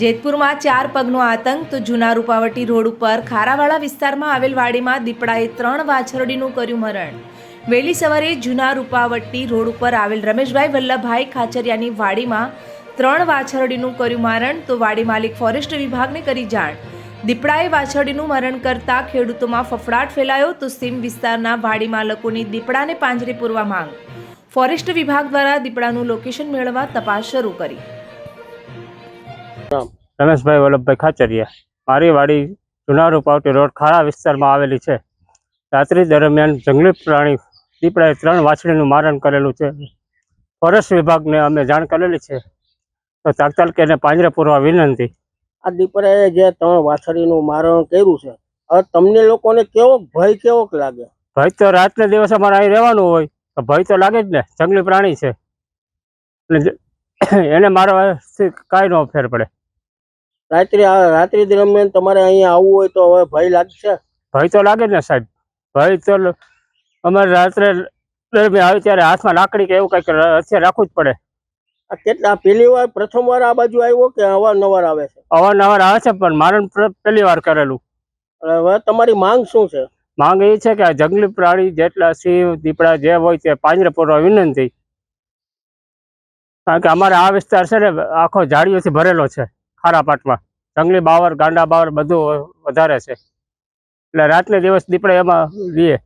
જેતપુરમાં ચાર પગનો આતંક, તો જૂના રૂપાવટી રોડ ઉપર ખારાવાળા વિસ્તારમાં આવેલ વાડીમાં દીપડાએ ત્રણ વાછરડીનું કર્યું મરણ. વહેલી સવારે જૂના રૂપાવટી રોડ ઉપર આવેલ રમેશભાઈ વલ્લભભાઈ ખાચરિયાની વાડીમાં ત્રણ વાછરડીનું કર્યું મારણ, તો વાડી માલિક ફોરેસ્ટ વિભાગને કરી જાણ. દીપડાએ વાછરડીનું મરણ કરતા ખેડૂતોમાં ફફડાટ ફેલાયો, તો સીમ વિસ્તારના વાડી માલકોની દીપડાને પાંજરે પૂરવા માંગ. ફોરેસ્ટ વિભાગ દ્વારા દીપડાનું લોકેશન મેળવવા તપાસ શરૂ કરી. રમેશભાઈ વલ્લભભાઈ ખાચરિયા મારી વાડી જુનારૂ પાવટી રોડ ખારા વિસ્તારમાં આવેલી છે. રાત્રિ દરમિયાન જંગલી પ્રાણી દીપડાએ ત્રણ વાછડીનું મારણ કરેલું છે. ફોરેસ્ટ વિભાગને અમે જાણ કરેલી છે. તો તાત્કાલિક એને પાંજરે પૂરવા વિનંતી. આ દીપડાએ જે ત્રણ વાછડીનું મારણ કર્યું છે હવે તમને લોકોને કેવો ભય કેવો લાગે? ભય તો રાતને દિવસ અમારે અહીં રહેવાનું હોય તો ભય તો લાગે જ ને જંગલી પ્રાણી છે. એને મારવાથી કાંઈ ન ફેર પડે. રાત્રે રાત્રિ દરમિયાન તમારે અહીંયા આવવું હોય તો હવે ભય લાગશે? ભય તો લાગે ને સાહેબ. ભય તો અમારે રાત્રે દરમિયાન આવે ત્યારે હાથમાં લાકડી કે એવું કંઈક હથિયાર રાખવું જ પડે. આ કેટલા પહેલી વાર પ્રથમ વાર આ બાજુ આવ્યો કે અવારનવાર આવે છે? અવારનવાર આવે છે પણ મારણ પહેલી વાર કરેલું. હવે તમારી માંગ શું છે? માંગ એ છે કે આ જંગલી પ્રાણી જેટલા સિંહ દીપડા જે હોય તે પાંજરે પૂરવા વિનંતી. કારણ કે અમારે આ વિસ્તાર છે ને આખો ઝાડીઓથી ભરેલો છે. ખારા પાટમાં. જંગલી બાવર, ગાંડા બાવર બધું વધારે છે. એટલે રાતને દિવસ દીપડા એમાં લઈએ